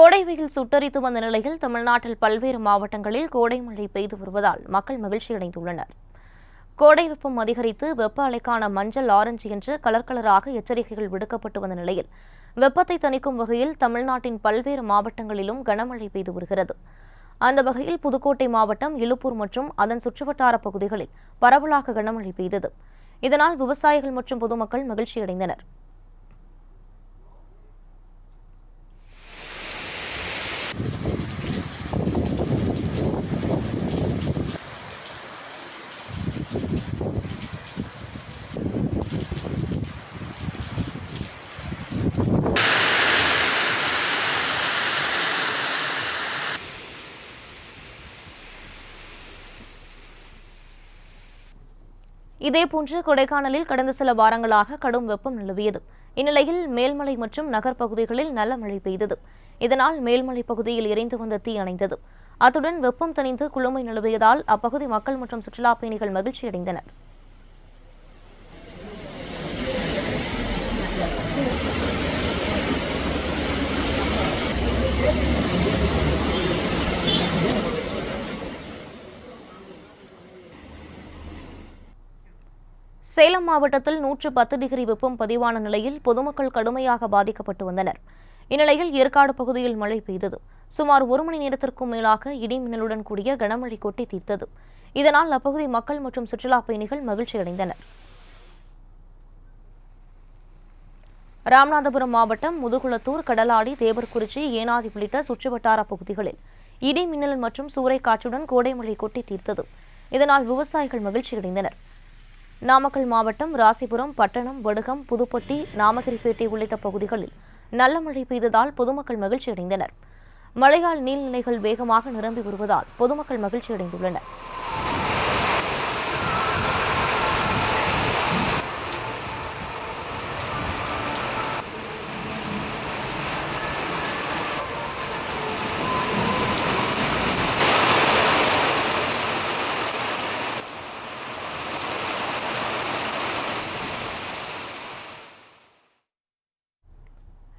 கோடை வெயில் சுட்டரித்து வந்த நிலையில் தமிழ்நாட்டில் பல்வேறு மாவட்டங்களில் கோடை மழை பெய்து வருவதால் மக்கள் மகிழ்ச்சியடைந்துள்ளனர் கோடை வெப்பம் அதிகரித்து வெப்ப அலைக்கான மஞ்சள் ஆரஞ்சு என்று கலர் கலராக எச்சரிக்கைகள் விடுக்கப்பட்டு வந்த நிலையில் வெப்பத்தை தணிக்கும் வகையில் தமிழ்நாட்டின் பல்வேறு மாவட்டங்களிலும் கனமழை பெய்து வருகிறது. அந்த வகையில் புதுக்கோட்டை மாவட்டம் இலுப்பூர் மற்றும் அதன் சுற்றுவட்டார பகுதிகளில் பரவலாக கனமழை பெய்தது. இதனால் விவசாயிகள் மற்றும் பொதுமக்கள் மகிழ்ச்சியடைந்தனர் இதேபோன்று கொடைக்கானலில் கடந்த சில வாரங்களாக கடும் வெப்பம் நிலவியது. இந்நிலையில் மேல்மலை மற்றும் நகர்ப்பகுதிகளில் நல்ல மழை பெய்தது. இதனால் மேல்மலை பகுதியில் எரிந்து வந்த தீ அணைந்தது. அத்துடன் வெப்பம் தணிந்து குளுமை நிலவியதால் அப்பகுதி மக்கள் மற்றும் சுற்றுலாப் பயணிகள் மகிழ்ச்சியடைந்தனர். சேலம் மாவட்டத்தில் நூற்று பத்து டிகிரி வெப்பம் பதிவான நிலையில் பொதுமக்கள் கடுமையாக பாதிக்கப்பட்டு வந்தனர். இந்நிலையில் ஏற்காடு பகுதியில் மழை பெய்தது. சுமார் ஒரு மணி நேரத்திற்கும் மேலாக இடி மின்னலுடன் கூடிய கனமழை கொட்டி தீர்த்தது. இதனால் அப்பகுதி மக்கள் மற்றும் சுற்றுலாப் பயணிகள் மகிழ்ச்சியடைந்தனர் ராமநாதபுரம் மாவட்டம் முதுகுளத்தூர் கடலாடி தேவர்குறிச்சி ஏனாதி உள்ளிட்ட சுற்றுவட்டார பகுதிகளில் இடி மின்னல் மற்றும் சூறைக்காற்றுடன் கோடைமழை கொட்டி தீர்த்தது. இதனால் விவசாயிகள் மகிழ்ச்சியடைந்தனர் நாமக்கல் மாவட்டம் ராசிபுரம் பட்டணம் வடுகம் புதுப்பட்டி நாமகிரிப்பேட்டை உள்ளிட்ட பகுதிகளில் நல்ல மழை பெய்ததால் பொதுமக்கள் மகிழ்ச்சியடைந்தனர். மழையால் நீர்நிலைகள் வேகமாக நிரம்பி வருவதால் பொதுமக்கள் மகிழ்ச்சியடைந்துள்ளனர்.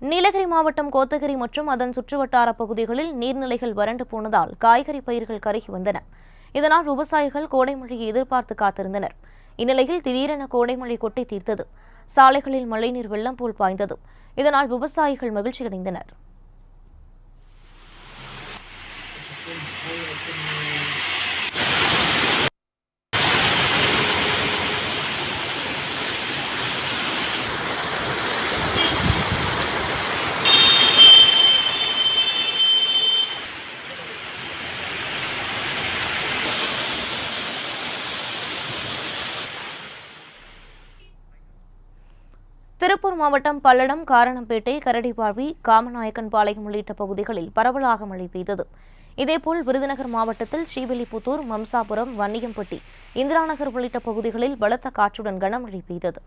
நீலகிரி மாவட்டம் கோத்தகிரி மற்றும் அதன் சுற்றுவட்டார பகுதிகளில் நீர்நிலைகள் வறண்டு போனதால் காய்கறி பயிர்கள் கருகி வந்தன. இதனால் விவசாயிகள் கோடை மழையை எதிர்பார்த்து காத்திருந்தனர். இந்நிலையில் திடீரென கோடை மழை கொட்டி தீர்த்தது. சாலைகளில் மழைநீர் வெள்ளம் போல் பாய்ந்தது. இதனால் விவசாயிகள் மகிழ்ச்சியடைந்தனர். திருப்பூர் மாவட்டம் பல்லடம் காரணம்பேட்டை கரடிபாவி காமநாயக்கன் பாளையம் உள்ளிட்ட பகுதிகளில் பரவலாக மழை பெய்தது. இதேபோல் விருதுநகர் மாவட்டத்தில் ஸ்ரீவில்லிபுத்தூர் மம்சாபுரம் வன்னியம்பட்டி இந்திராநகர் உள்ளிட்ட பகுதிகளில் பலத்த காற்றுடன் கனமழை பெய்தது.